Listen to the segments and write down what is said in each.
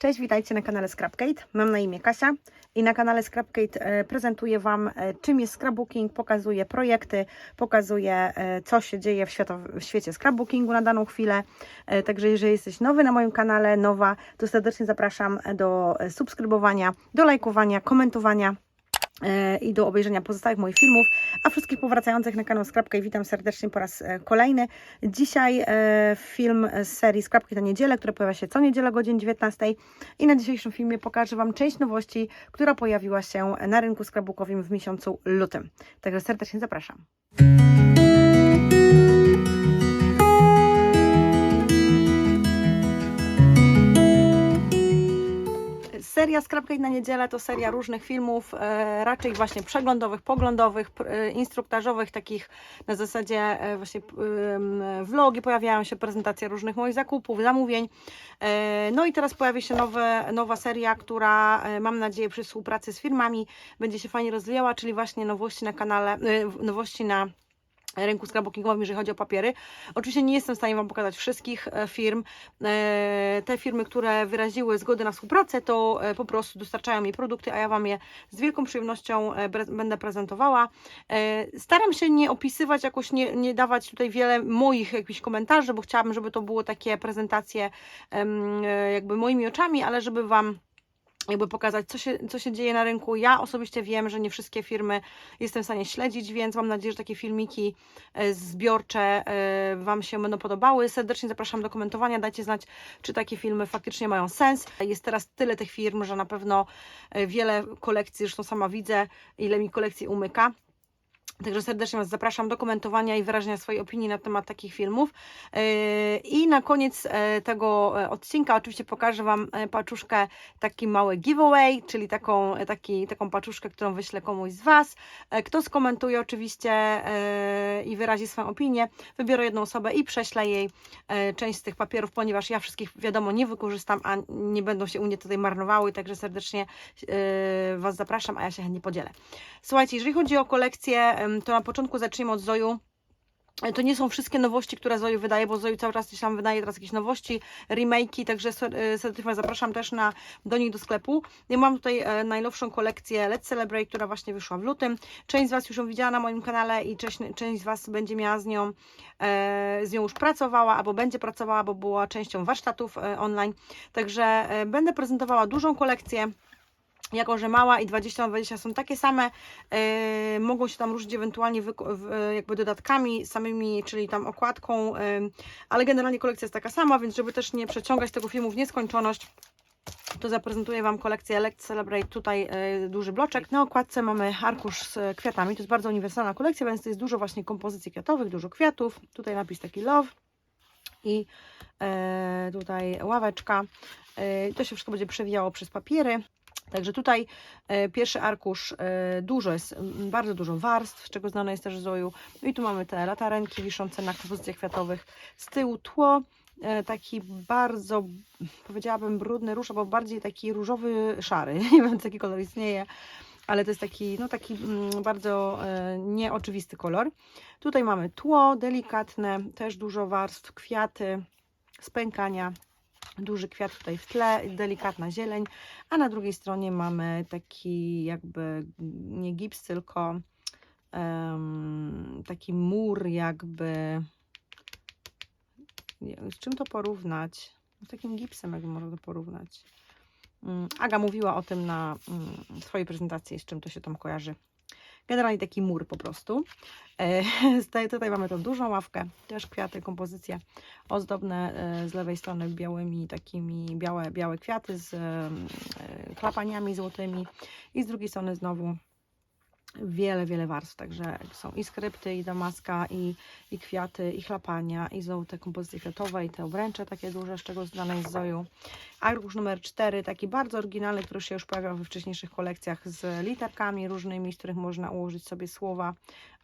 Cześć, witajcie na kanale Scrapgate. Mam na imię Kasia i na kanale Scrapgate e, prezentuję Wam, e, czym jest scrapbooking, pokazuję projekty, pokazuję, e, co się dzieje w, w świecie scrapbookingu na daną chwilę. Także jeżeli jesteś nowy na moim kanale, nowa, to serdecznie zapraszam do subskrybowania, do lajkowania, komentowania i do obejrzenia pozostałych moich filmów, a wszystkich powracających na kanał Scrapka witam serdecznie po raz e, kolejny. Dzisiaj e, film z serii Scrapki na niedzielę, który pojawia się co niedzielę godzinie 19 i na dzisiejszym filmie pokażę Wam część nowości, która pojawiła się na rynku scrapbookowym w miesiącu lutym. Także serdecznie zapraszam. Seria Scrapgate na niedzielę to seria różnych filmów, e, raczej właśnie przeglądowych, poglądowych, e, instruktażowych, takich na zasadzie e, właśnie vlogi, pojawiają się prezentacje różnych moich zakupów, zamówień. No i teraz pojawi się nowe, nowa seria, która mam nadzieję przy współpracy z firmami będzie się fajnie rozwijała, czyli właśnie nowości na kanale, nowości na rynku scrapbookingowym, jeżeli chodzi o papiery. Oczywiście nie jestem w stanie Wam pokazać wszystkich e, firm. E, Te firmy, które wyraziły zgodę na współpracę, to e, po prostu dostarczają mi produkty, a ja Wam je z wielką przyjemnością będę prezentowała. Staram się nie opisywać, jakoś nie, nie dawać tutaj wiele moich jakichś komentarzy, bo chciałabym, żeby to było takie prezentacje jakby moimi oczami, ale żeby Wam jakby pokazać, co się, co się dzieje na rynku. Ja osobiście wiem, że nie wszystkie firmy jestem w stanie śledzić, więc mam nadzieję, że takie filmiki e, zbiorcze e, Wam się będą podobały. Serdecznie zapraszam do komentowania. Dajcie znać, czy takie filmy faktycznie mają sens. Jest teraz tyle tych firm, że na pewno e, wiele kolekcji, zresztą sama widzę, ile mi kolekcji umyka. Także serdecznie Was zapraszam do komentowania i wyrażenia swojej opinii na temat takich filmów. Yy, I na koniec e, tego e, odcinka oczywiście pokażę Wam e, paczuszkę, taki mały giveaway, czyli taką, e, taki, taką paczuszkę, którą wyślę komuś z Was. E, Kto skomentuje oczywiście e, i wyrazi swoją opinię, wybiorę jedną osobę i prześlę jej e, część z tych papierów, ponieważ ja wszystkich wiadomo nie wykorzystam, a nie będą się u mnie tutaj marnowały, także serdecznie e, Was zapraszam, a ja się chętnie podzielę. Słuchajcie, jeżeli chodzi o kolekcję, to na początku zacznijmy od Zoju. E, To nie są wszystkie nowości, które Zoju wydaje, bo Zoju cały czas gdzieś tam wydaje teraz jakieś nowości, remake'i, także e, serdecznie zapraszam też na, do nich do sklepu. Ja mam tutaj e, najnowszą kolekcję Let's Celebrate, która właśnie wyszła w lutym. Część z Was już ją widziała na moim kanale i część, część z Was będzie miała z nią, z nią już pracowała, albo będzie pracowała, bo była częścią warsztatów online. Także będę prezentowała dużą kolekcję jako że mała i 20 na 20 są takie same, e, mogą się tam różnić ewentualnie jakby dodatkami samymi, czyli tam okładką, e, ale generalnie kolekcja jest taka sama, więc żeby też nie przeciągać tego filmu w nieskończoność, to zaprezentuję Wam kolekcję Let's Celebrate, tutaj e, duży bloczek. Na okładce mamy arkusz z kwiatami, to jest bardzo uniwersalna kolekcja, więc to jest dużo właśnie kompozycji kwiatowych, dużo kwiatów, tutaj napis taki love i e, tutaj ławeczka. To się wszystko będzie przewijało przez papiery. Także tutaj e, pierwszy arkusz e, dużo jest, bardzo dużo warstw, z czego znane jest też Zoju. No i tu mamy te latarenki wiszące na kompozycjach kwiatowych. Z tyłu tło, e, taki bardzo, powiedziałabym brudny róż, albo bardziej taki różowy, szary. Nie wiem, taki kolor istnieje, ale to jest taki, no taki bardzo nieoczywisty kolor. Tutaj mamy tło delikatne, też dużo warstw, kwiaty, spękania. Duży kwiat tutaj w tle, delikatna zieleń, a na drugiej stronie mamy taki jakby nie gips, tylko em, taki mur jakby z czym to porównać? Z takim gipsem jakby można to porównać. Mm, Aga mówiła o tym na mm, swojej prezentacji, z czym to się tam kojarzy. Generalnie taki mur po prostu. E, tutaj- mamy tą dużą ławkę, też kwiaty, kompozycje ozdobne e, z lewej strony białymi takimi, białe, białe kwiaty z e, klapaniami złotymi i z drugiej strony znowu wiele, wiele warstw, także są i skrypty, i damaska, i, i kwiaty, i chlapania, i są te kompozycje kwiatowe, i te obręcze takie duże, z czego znane jest Zoju. Arkusz numer 4, taki bardzo oryginalny, który się już pojawiał we wcześniejszych kolekcjach z literkami różnymi, z których można ułożyć sobie słowa,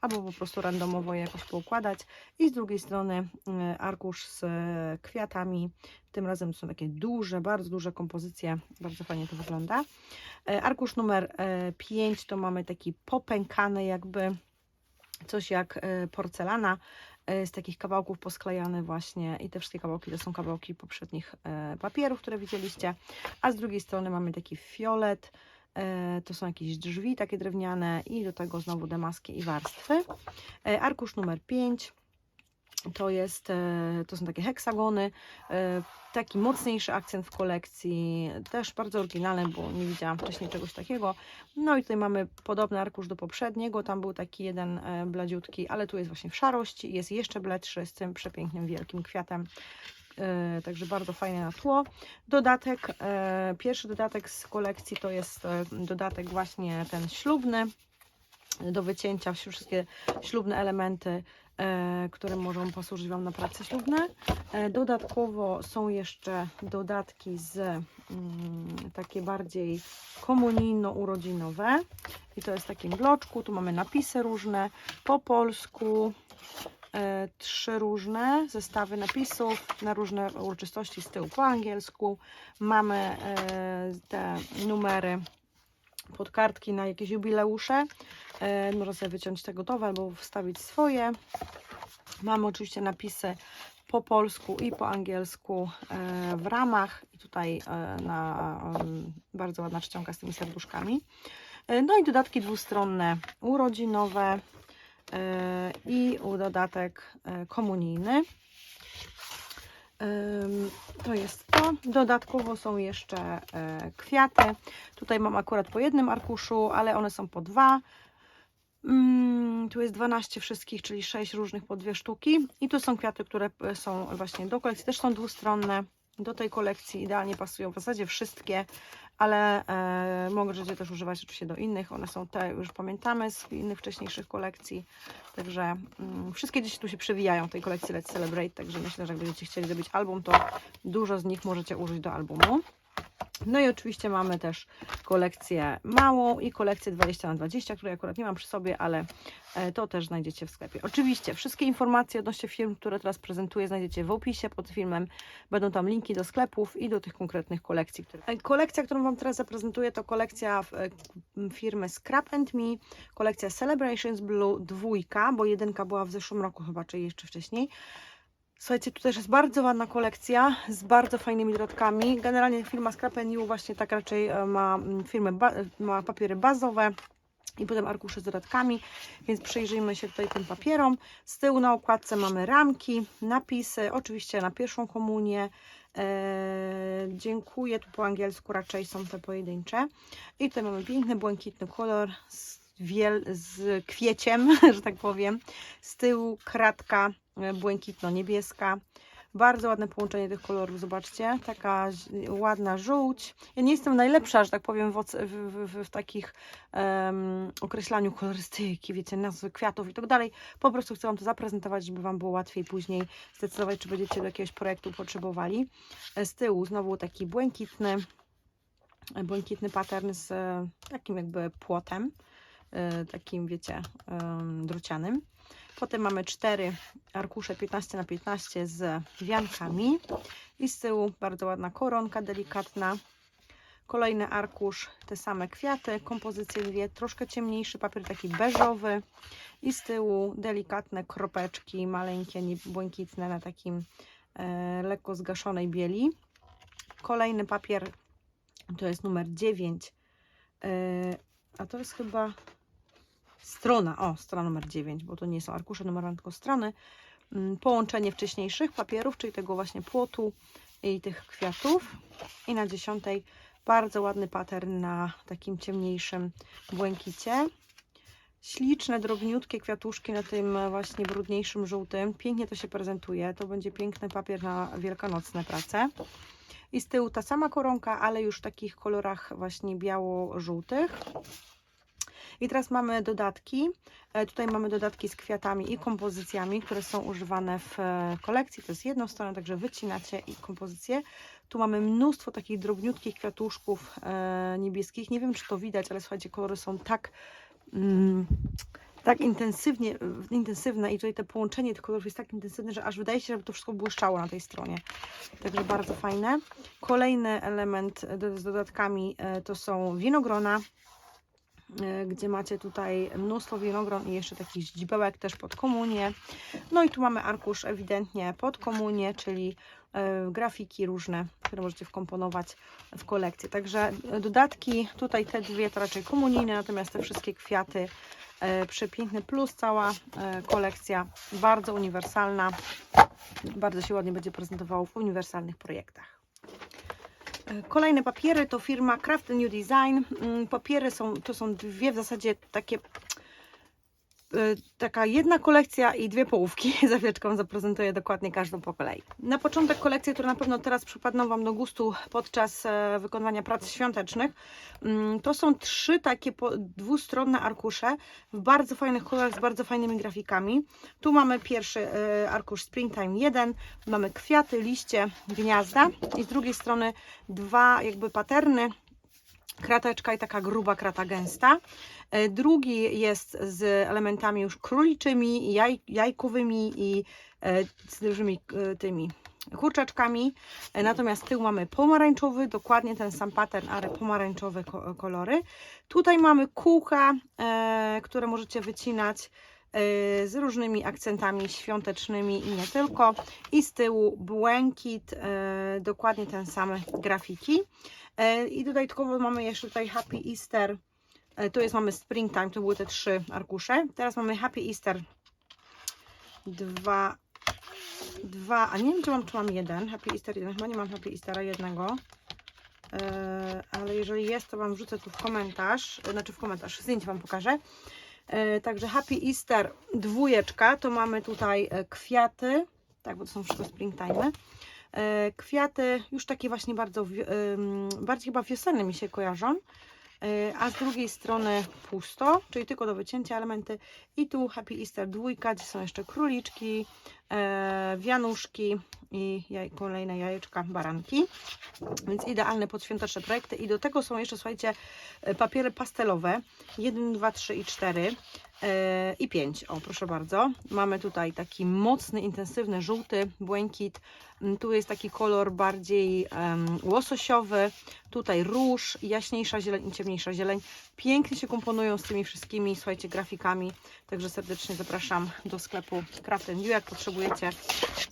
albo po prostu randomowo je jakoś poukładać. I z drugiej strony y, arkusz z e, kwiatami, tym razem są takie duże, bardzo duże kompozycje, bardzo fajnie to wygląda. E, Arkusz numer 5 to mamy taki popękany jakby coś jak e, porcelana e, z takich kawałków posklejane właśnie i te wszystkie kawałki to są kawałki poprzednich e, papierów, które widzieliście, a z drugiej strony mamy taki fiolet, e, to są jakieś drzwi takie drewniane i do tego znowu demaski i warstwy. E, Arkusz numer 5 to jest, e, to są takie heksagony, e, taki mocniejszy akcent w kolekcji, też bardzo oryginalny, bo nie widziałam wcześniej czegoś takiego. No i tutaj mamy podobny arkusz do poprzedniego, tam był taki jeden e, bladziutki, ale tu jest właśnie w szarości, jest jeszcze bledszy z tym przepięknym wielkim kwiatem. Także bardzo fajne na tło. Dodatek, pierwszy dodatek z kolekcji to jest dodatek właśnie ten ślubny, do wycięcia wszystkie ślubne elementy, które mogą posłużyć Wam na prace ślubne. E, dodatkowo są jeszcze dodatki z mm, takie bardziej komunijno-urodzinowe i to jest w takim bloczku, tu mamy napisy różne po polsku, e, trzy różne zestawy napisów na różne uroczystości z tyłu po angielsku. Mamy e, te numery pod kartki na jakieś jubileusze. E, można sobie wyciąć te gotowe albo wstawić swoje. Mamy oczywiście napisy po polsku i po angielsku e, w ramach i tutaj e, na bardzo ładna czcionka z tymi serduszkami. No i dodatki dwustronne urodzinowe i dodatek komunijny. To jest to. Dodatkowo są jeszcze e, kwiaty. Tutaj mam akurat po jednym arkuszu, ale one są po dwa. Mm, Tu jest 12 wszystkich, czyli 6 różnych po dwie sztuki. I tu są kwiaty, które e, są właśnie do kolekcji, też są dwustronne. Do tej kolekcji idealnie pasują w zasadzie wszystkie, ale e, możecie też używać oczywiście do innych. One są te, już pamiętamy z innych wcześniejszych kolekcji. Także mm, wszystkie dzieci tu się przewijają w tej kolekcji Let's Celebrate, także myślę, że jak będziecie chcieli zrobić album, to dużo z nich możecie użyć do albumu. No i oczywiście mamy też kolekcję małą i kolekcję 20 na 20 której akurat nie mam przy sobie, ale e, to też znajdziecie w sklepie. Oczywiście wszystkie informacje odnośnie firm, które teraz prezentuję, znajdziecie w opisie pod filmem. Będą tam linki do sklepów i do tych konkretnych kolekcji. E, Kolekcja, którą Wam teraz zaprezentuję, to kolekcja e, firmy Scrap and Me, kolekcja Celebrations Blue dwójka, bo jedynka była w zeszłym roku chyba, czy jeszcze wcześniej. Słuchajcie, tu też jest bardzo ładna kolekcja z bardzo fajnymi dodatkami. Generalnie firma Scrap You właśnie tak raczej e, ma mm, firmy, ba- ma papiery bazowe i potem arkusze z dodatkami, więc przyjrzyjmy się tutaj tym papierom. Z tyłu na okładce mamy ramki, napisy, oczywiście na pierwszą komunię. Eee, dziękuję, tu po angielsku raczej są te pojedyncze. I tutaj mamy piękny, błękitny kolor z, wiel- z kwieciem, że tak powiem. Z tyłu kratka e, błękitno-niebieska. Bardzo ładne połączenie tych kolorów, zobaczcie. Taka ładna żółć. Ja nie jestem najlepsza, że tak powiem, w, w, w, w, takich em, określaniu kolorystyki, wiecie, nazwy kwiatów i tak dalej. Po prostu chcę Wam to zaprezentować, żeby Wam było łatwiej później zdecydować, czy będziecie do jakiegoś projektu potrzebowali. E, Z tyłu znowu taki błękitny, e, błękitny pattern z takim jakby płotem, takim wiecie, drucianym. Potem mamy cztery arkusze 15 na 15 z wiankami i z tyłu bardzo ładna koronka delikatna. Kolejny arkusz, te same kwiaty, kompozycje dwie, troszkę ciemniejszy papier taki beżowy i z tyłu delikatne kropeczki, maleńkie, błękitne na takim e, lekko zgaszonej bieli. Kolejny papier to jest numer 9, e, a to jest chyba strona, o, strona numer 9, bo to nie są arkusze numerowane, tylko strony. Mm, Połączenie wcześniejszych papierów, czyli tego właśnie płotu i tych kwiatów. I na dziesiątej bardzo ładny pattern na takim ciemniejszym błękicie. Śliczne, drobniutkie kwiatuszki na tym właśnie brudniejszym żółtym. Pięknie to się prezentuje. To będzie piękny papier na wielkanocne prace. I z tyłu ta sama koronka, ale już w takich kolorach właśnie biało-żółtych. I teraz mamy dodatki. E, Tutaj mamy dodatki z kwiatami i kompozycjami, które są używane w e, kolekcji. To jest jedną stronę, także wycinacie i kompozycje. Tu mamy mnóstwo takich drobniutkich kwiatuszków e, niebieskich. Nie wiem, czy to widać, ale słuchajcie, kolory są tak, mm, tak intensywnie, intensywne i tutaj to połączenie tych kolorów jest tak intensywne, że aż wydaje się, żeby to wszystko błyszczało na tej stronie. Także bardzo fajne. Kolejny element z dodatkami to są winogrona gdzie macie tutaj mnóstwo winogron i jeszcze takich ździbełek też pod komunię. No i tu mamy arkusz ewidentnie pod komunię, czyli e, grafiki różne, które możecie wkomponować w kolekcję. Także e, dodatki, tutaj te dwie to raczej komunijne, natomiast te wszystkie kwiaty e, przepiękne, plus cała e, kolekcja bardzo uniwersalna, bardzo się ładnie będzie prezentowało w uniwersalnych projektach. Kolejne papiery to firma Craft New Design. Mm, Papiery są, to są dwie w zasadzie takie taka jedna kolekcja i dwie połówki. Za chwileczkę Wam zaprezentuję dokładnie każdą po kolei. Na początek kolekcje, które na pewno teraz przypadną Wam do gustu podczas e, wykonywania prac świątecznych. Mm, To są trzy takie dwustronne arkusze w bardzo fajnych kolorach z bardzo fajnymi grafikami. Tu mamy pierwszy e, arkusz Springtime 1, mamy kwiaty, liście, gniazda i z drugiej strony dwa jakby paterny krateczka i taka gruba krata gęsta. E, Drugi jest z elementami już króliczymi, jaj, jajkowymi i e, z dużymi e, tymi kurczaczkami. Natomiast tył mamy pomarańczowy, dokładnie ten sam pattern, ale pomarańczowe ko- kolory. Tutaj mamy kółka, które możecie wycinać z różnymi akcentami świątecznymi i nie tylko. I z tyłu błękit, e, dokładnie ten sam grafiki. E, I dodatkowo mamy jeszcze tutaj Happy Easter. Tu jest mamy Springtime, to były te trzy arkusze. Teraz mamy Happy Easter. Dwa, dwa, a nie wiem czy mam, czy mam jeden. Happy Easter jeden, chyba nie mam Happy Eastera jednego. Ale jeżeli jest, to Wam wrzucę tu w komentarz, znaczy w komentarz, zdjęcie Wam pokażę. E, Także Happy Easter dwójeczka, to mamy tutaj e, kwiaty, tak, bo to są wszystko springtime. E, Kwiaty już takie właśnie bardzo, bardziej chyba wiosenne mi się kojarzą. E, A z drugiej strony pusto, czyli tylko do wycięcia elementy. I tu Happy Easter dwójka, gdzie są jeszcze króliczki, e, wianuszki i jaj, kolejne jajeczka, baranki. Więc idealne podświąteczne projekty. I do tego są jeszcze, słuchajcie, e, papiery pastelowe. 1, 2, 3 i 4 e, i 5. O, proszę bardzo. Mamy tutaj taki mocny, intensywny, żółty, błękit. Mm, Tu jest taki kolor bardziej em, łososiowy. Tutaj róż, jaśniejsza zieleń i ciemniejsza zieleń. Pięknie się komponują z tymi wszystkimi, słuchajcie, grafikami. Także serdecznie zapraszam do sklepu Craft You, jak potrzebujecie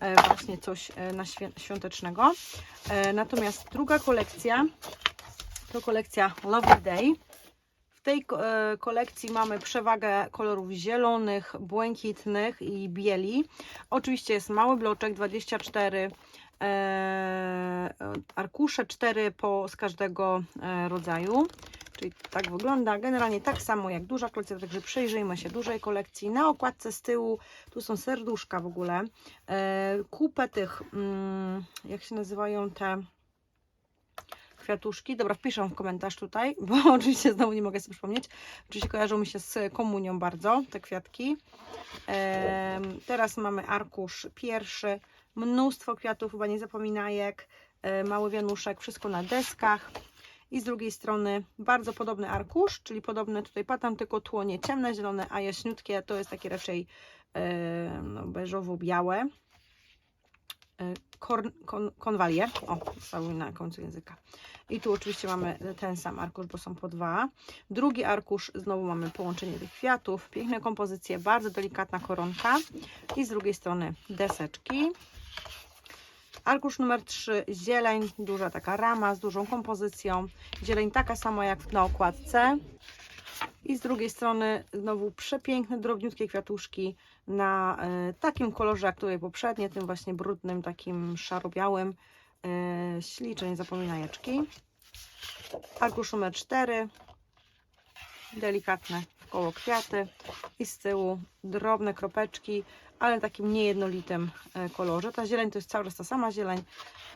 e, właśnie coś e, na świątecznego. E, Natomiast druga kolekcja to kolekcja Lovely Day. Tej e, kolekcji mamy przewagę kolorów zielonych, błękitnych i bieli. Oczywiście jest mały bloczek, 24 e, arkusze, 4 po, z każdego e, rodzaju. Czyli tak wygląda. Generalnie tak samo jak duża kolekcja, także przyjrzyjmy się dużej kolekcji. Na okładce z tyłu, tu są serduszka w ogóle. E, kupę tych, mm, jak się nazywają te kwiatuszki. Dobra, wpiszę w komentarz tutaj, bo oczywiście znowu nie mogę sobie przypomnieć. Oczywiście kojarzą mi się z komunią bardzo te kwiatki. Em, teraz mamy arkusz pierwszy. Mnóstwo kwiatów, chyba nie zapominajek. E, mały wianuszek, wszystko na deskach. I z drugiej strony bardzo podobny arkusz, czyli podobny tutaj pattern, tylko tło nie ciemne, zielone, a jaśniutkie to jest takie raczej e, no, beżowo-białe. E, Korn, kon, konwalie. O, mi na końcu języka. I tu oczywiście mamy ten sam arkusz, bo są po dwa. Drugi arkusz, znowu mamy połączenie tych kwiatów. Piękne kompozycje, bardzo delikatna koronka. I z drugiej strony deseczki. Arkusz numer 3, zieleń, duża taka rama z dużą kompozycją. Zieleń taka sama jak na okładce. I z drugiej strony znowu przepiękne, drobniutkie kwiatuszki na e, takim kolorze jak tutaj poprzednie, tym właśnie brudnym, takim szaro-białym. E, ślicznie, nie zapominajeczki. Arkusz numer 4, delikatne koło kwiaty i z tyłu drobne kropeczki, ale takim niejednolitym e, kolorze. Ta zieleń to jest cały czas ta sama zieleń.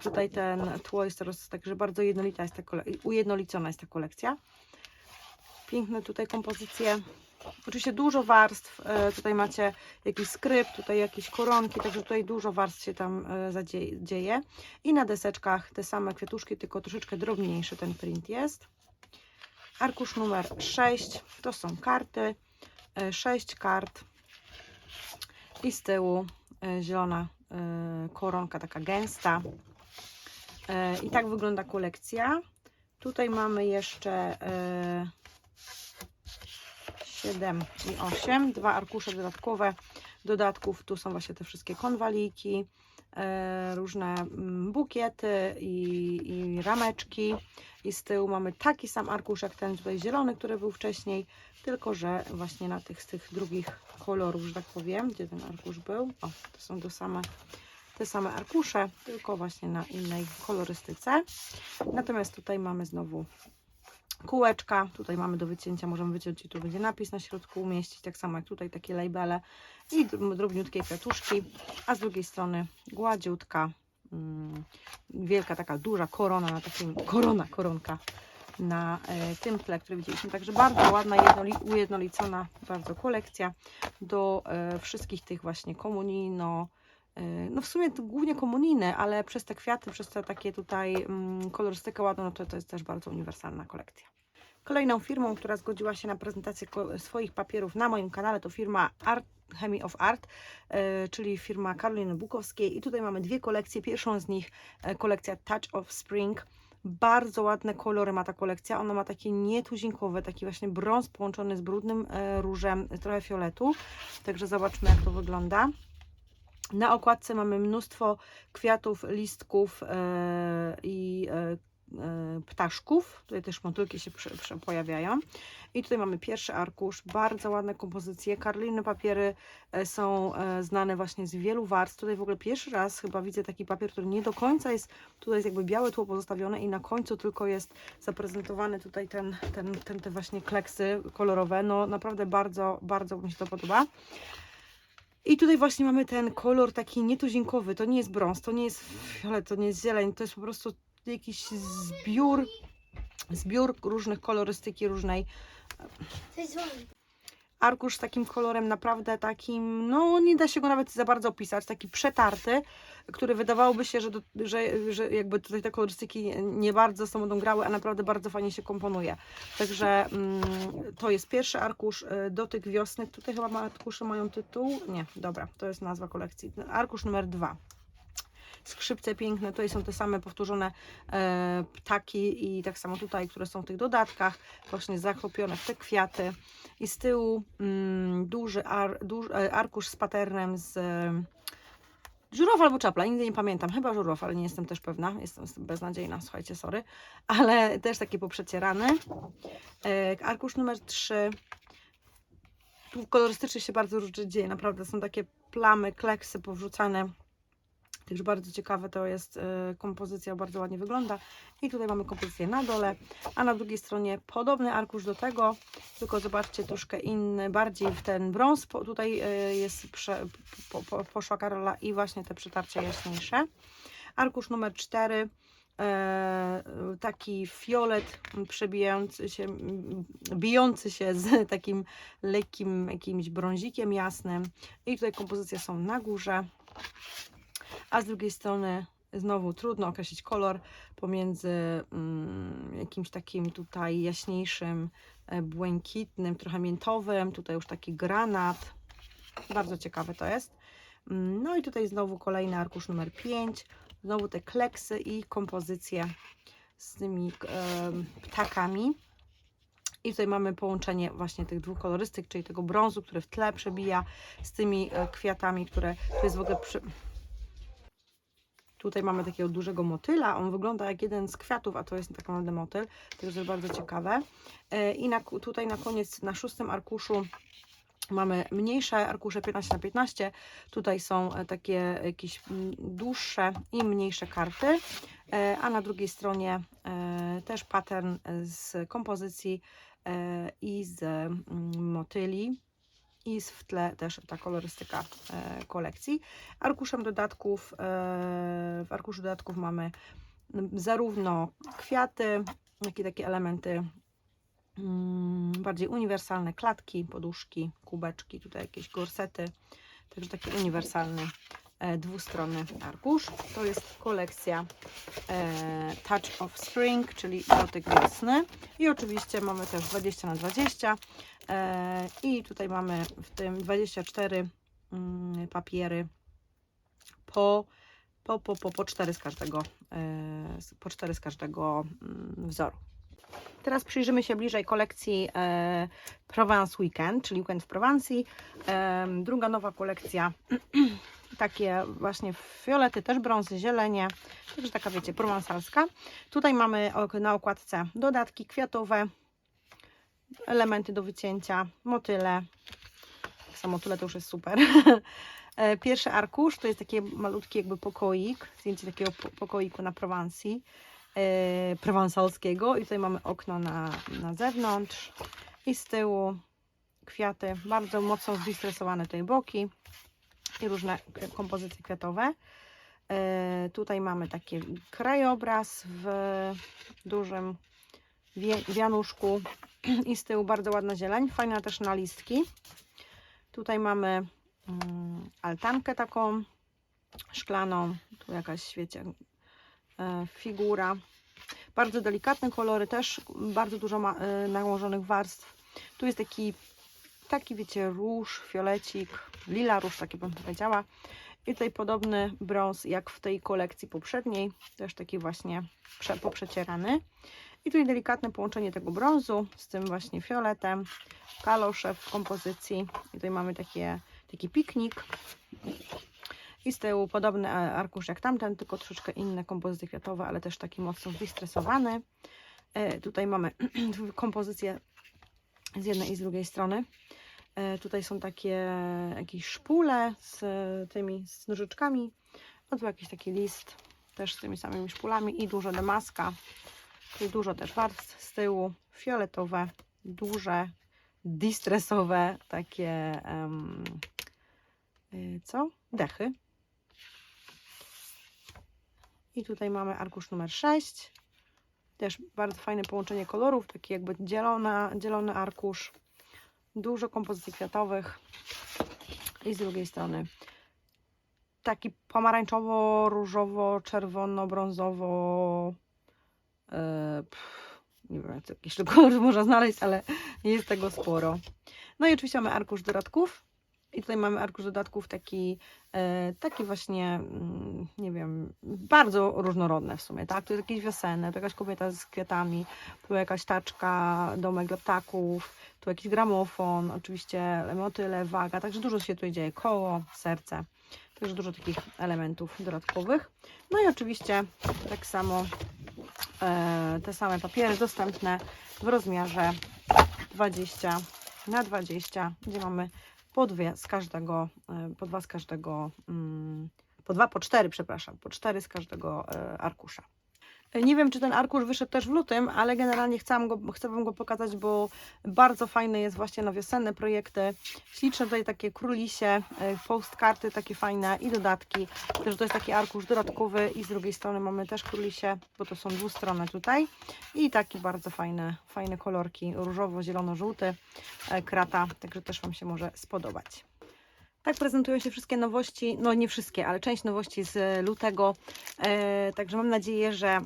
Tutaj ten tło jest teraz także bardzo jednolita jest ta ujednolicona jest ta kolekcja. Piękne tutaj kompozycje. Oczywiście dużo warstw. e, Tutaj macie jakiś skrypt, tutaj jakieś koronki, także tutaj dużo warstw się tam e, dzieje. I na deseczkach te same kwiatuszki, tylko troszeczkę drobniejszy ten print jest. Arkusz numer 6 to są karty. 6 kart. I z tyłu e, zielona e, koronka, taka gęsta. E, I tak wygląda kolekcja. Tutaj mamy jeszcze e, 7 i 8. Dwa arkusze dodatkowe dodatków. Tu są właśnie te wszystkie konwaliki, e, różne mm, bukiety i, i rameczki. I z tyłu mamy taki sam arkusz jak ten tutaj zielony, który był wcześniej, tylko że właśnie na tych z tych drugich kolorów, że tak powiem, gdzie ten arkusz był. O, to są to same, te same arkusze, tylko właśnie na innej kolorystyce. Natomiast tutaj mamy znowu kółeczka, tutaj mamy do wycięcia, możemy wyciąć i tu będzie napis na środku umieścić, tak samo jak tutaj takie labele i dr- drobniutkie kwiatuszki, a z drugiej strony gładziutka, mm, wielka taka duża korona na takim, korona, koronka na e, tym tle, który widzieliśmy, także bardzo ładna, jednoli, ujednolicona bardzo kolekcja do e, wszystkich tych właśnie komunijno, no w sumie to głównie komunijne, ale przez te kwiaty, przez te takie tutaj mm, kolorystykę ładną, no to to jest też bardzo uniwersalna kolekcja. Kolejną firmą, która zgodziła się na prezentację swoich papierów na moim kanale to firma Art Chemie of Art, e, czyli firma Karoliny Bukowskiej i tutaj mamy dwie kolekcje. Pierwszą z nich e, kolekcja Touch of Spring. Bardzo ładne kolory ma ta kolekcja. Ona ma takie nietuzinkowe, taki właśnie brąz połączony z brudnym e, różem, trochę fioletu. Także zobaczmy jak to wygląda. Na okładce mamy mnóstwo kwiatów, listków e, i e, e, ptaszków. Tutaj też motylki się pojawiają. I tutaj mamy pierwszy arkusz, bardzo ładne kompozycje. Karliny papiery są znane właśnie z wielu warstw. Tutaj w ogóle pierwszy raz chyba widzę taki papier, który nie do końca jest, tutaj jest jakby białe tło pozostawione i na końcu tylko jest zaprezentowany tutaj ten, ten, ten te właśnie kleksy kolorowe. No naprawdę bardzo, bardzo mi się to podoba. I tutaj właśnie mamy ten kolor taki nietuzinkowy. To nie jest brąz, to nie jest fiolet, to nie jest zieleń, to jest po prostu jakiś zbiór, zbiór różnych kolorystyki, różnej. Coś. Arkusz z takim kolorem naprawdę takim, no nie da się go nawet za bardzo opisać, taki przetarty, który wydawałoby się, że, do, że, że jakby tutaj te kolorystyki nie bardzo sobą będą grały, a naprawdę bardzo fajnie się komponuje. Także mm, to jest pierwszy arkusz, y, dotyk wiosny. Tutaj chyba arkusze mają tytuł, nie, dobra, to jest nazwa kolekcji. Arkusz numer dwa. Skrzypce piękne, tutaj są te same powtórzone e, ptaki i tak samo tutaj, które są w tych dodatkach, właśnie zachłopione w te kwiaty. I z tyłu mm, duży, ar, duży e, arkusz z paternem z e, żurow albo czapla, nigdy nie pamiętam, chyba żurow, ale nie jestem też pewna, jestem beznadziejna, słuchajcie, sorry, ale też taki poprzecierany. E, arkusz numer 3. Tu kolorystycznie się bardzo różnie dzieje, naprawdę są takie plamy, kleksy powrzucane. Także bardzo ciekawe to jest e, kompozycja, bardzo ładnie wygląda. I tutaj mamy kompozycję na dole, a na drugiej stronie podobny arkusz do tego, tylko zobaczcie troszkę inny, bardziej w ten brąz. Tutaj e, jest prze, po, po, poszła Karola i właśnie te przetarcia jaśniejsze. Arkusz numer 4. E, taki fiolet przebijający się, bijący się z takim lekkim jakimś brązikiem jasnym. I tutaj kompozycje są na górze a z drugiej strony znowu trudno określić kolor pomiędzy mm, jakimś takim tutaj jaśniejszym, e, błękitnym, trochę miętowym, tutaj już taki granat. Bardzo ciekawe to jest. Mm, No i tutaj znowu kolejny arkusz numer 5, znowu te kleksy i kompozycje z tymi em, ptakami. I tutaj mamy połączenie właśnie tych dwóch kolorystyk, czyli tego brązu, który w tle przebija z tymi e, kwiatami, które tu jest w ogóle przy, Tutaj mamy takiego dużego motyla. On wygląda jak jeden z kwiatów, a to jest tak naprawdę motyl. To jest bardzo ciekawe. E, I na, tutaj na koniec, na szóstym arkuszu mamy mniejsze arkusze 15 na 15. Tutaj są e, takie jakieś dłuższe i mniejsze karty. E, A na drugiej stronie też pattern z kompozycji i z motyli i w tle też ta kolorystyka e, kolekcji. Arkuszem dodatków, e, w arkuszu dodatków mamy zarówno kwiaty, jak i takie elementy mm, bardziej uniwersalne, klatki, poduszki, kubeczki, tutaj jakieś gorsety, także taki uniwersalny dwustronny arkusz. To jest kolekcja e, Touch of Spring, czyli dotyk wiosny. I oczywiście mamy też 20 na 20 e, i tutaj mamy w tym 24 mm, papiery po, po, po, po, po 4 z każdego, e, po 4 z każdego mm, wzoru. Teraz przyjrzymy się bliżej kolekcji e, Provence Weekend, czyli Weekend w Prowansji. Em, druga nowa kolekcja, takie właśnie fiolety, też brązy, zielenie, także taka wiecie, prowansalska. Tutaj mamy na okładce dodatki kwiatowe, elementy do wycięcia, motyle. Tak samo motyle to już jest super. E, Pierwszy arkusz to jest taki malutki jakby pokoik, zdjęcie takiego po- pokoiku na Prowansji, e, prowansalskiego i tutaj mamy okno na, na zewnątrz i z tyłu kwiaty, bardzo mocno zdistresowane tutaj boki i różne kompozycje kwiatowe. E, Tutaj mamy taki krajobraz w dużym wianuszku i z tyłu bardzo ładna zieleń, fajna też na listki. Tutaj mamy mm, altankę taką szklaną, tu jakaś, wiecie, figura. Bardzo delikatne kolory, też bardzo dużo ma, e, nałożonych warstw. Tu jest taki, taki wiecie, róż, fiolecik, lila róż, taki bym powiedziała. I tutaj podobny brąz jak w tej kolekcji poprzedniej, też taki właśnie prze, poprzecierany. I tutaj delikatne połączenie tego brązu z tym właśnie fioletem, kalosze w kompozycji. I tutaj mamy takie, taki piknik. I z tyłu podobny arkusz jak tamten, tylko troszeczkę inne kompozycje kwiatowe, ale też taki mocno zdistresowany. E, Tutaj mamy kompozycję z jednej i z drugiej strony. E, Tutaj są takie jakieś szpule z tymi z nożyczkami. No tu jakiś taki list też z tymi samymi szpulami i dużo damaska. Tutaj dużo też warstw z tyłu, fioletowe, duże, distresowe, takie y, co? Dechy. I tutaj mamy arkusz numer 6. Też bardzo fajne połączenie kolorów, taki jakby dzielona, dzielony arkusz. Dużo kompozycji kwiatowych. I z drugiej strony taki pomarańczowo, różowo, czerwono, brązowo. e, pff, nie wiem, jak jakiś kolor można znaleźć, ale jest tego sporo. No i oczywiście mamy arkusz dodatków. I tutaj mamy arkusz dodatków taki, e, taki właśnie, mm, nie wiem, bardzo różnorodne w sumie, tak? Tu jest jakieś wiosenne, tu jakaś kobieta z kwiatami, tu jakaś taczka, domek dla ptaków, tu jakiś gramofon, oczywiście motyle, waga, także dużo się tutaj dzieje, koło, serce, także dużo takich elementów dodatkowych. No i oczywiście tak samo e, te same papiery dostępne w rozmiarze 20 na 20, gdzie mamy po dwie z każdego, e, po dwa z każdego, mm, po dwa, po cztery, przepraszam, po cztery z każdego e, arkusza. Nie wiem, czy ten arkusz wyszedł też w lutym, ale generalnie chcę, go, chcę Wam go pokazać, bo bardzo fajny jest właśnie na wiosenne projekty. Śliczne tutaj takie królisie, e, postkarty takie fajne i dodatki. Też to jest taki arkusz dodatkowy i z drugiej strony mamy też królisie, bo to są dwustronne tutaj. I taki bardzo fajne, fajne kolorki, różowo-zielono-żółty e, krata, także też Wam się może spodobać. Tak prezentują się wszystkie nowości, no nie wszystkie, ale część nowości z lutego. E, także mam nadzieję, że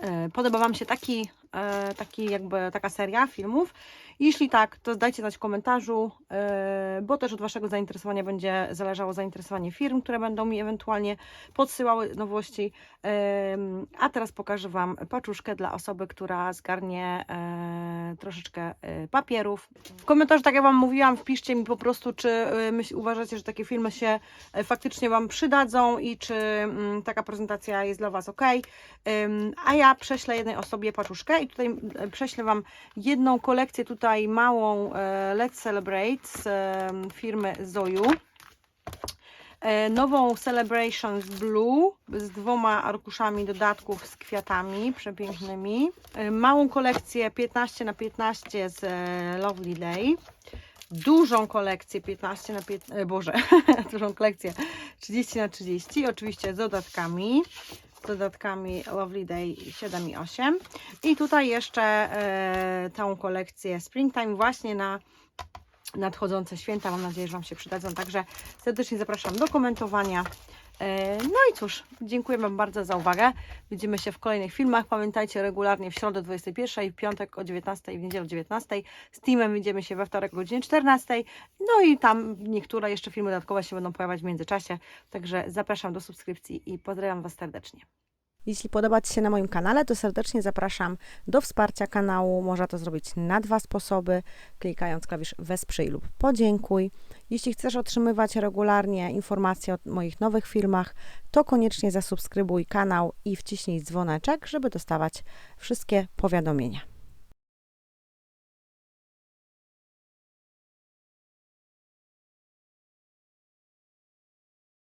e, podoba Wam się taki, e, taki jakby taka seria filmów. Jeśli tak, to dajcie znać w komentarzu, e, bo też od Waszego zainteresowania będzie zależało zainteresowanie firm, które będą mi ewentualnie podsyłały nowości. Em, A teraz pokażę Wam paczuszkę dla osoby, która zgarnie e, troszeczkę e, papierów. W komentarzu, tak jak Wam mówiłam, wpiszcie mi po prostu, czy e, uważacie, że takie filmy się e, faktycznie Wam przydadzą i czy mm, taka prezentacja jest dla Was ok. A ja prześlę jednej osobie paczuszkę i tutaj e, prześlę Wam jedną kolekcję tutaj małą e, Let's Celebrate z firmy Zoju. E, Nową Celebrations Blue z dwoma arkuszami dodatków z kwiatami przepięknymi. E, Małą kolekcję 15 na 15 z Lovely Day. Dużą kolekcję 15 na 15, Boże, dużą kolekcję 30 na 30, oczywiście z dodatkami z dodatkami Lovely Day 7 i 8. I tutaj jeszcze e, tą kolekcję Springtime właśnie na nadchodzące święta. Mam nadzieję, że Wam się przydadzą. Także serdecznie zapraszam do komentowania. E, No i cóż, dziękuję Wam bardzo za uwagę. Widzimy się w kolejnych filmach. Pamiętajcie regularnie w środę 21, w piątek o 19 i w niedzielę o 19. Z teamem widzimy się we wtorek o godzinie 14. No i tam niektóre jeszcze filmy dodatkowe się będą pojawiać w międzyczasie. Także zapraszam do subskrypcji i pozdrawiam Was serdecznie. Jeśli podoba Ci się na moim kanale, to serdecznie zapraszam do wsparcia kanału. Można to zrobić na dwa sposoby, klikając klawisz wesprzyj lub podziękuj. Jeśli chcesz otrzymywać regularnie informacje o moich nowych filmach, to koniecznie zasubskrybuj kanał i wciśnij dzwoneczek, żeby dostawać wszystkie powiadomienia.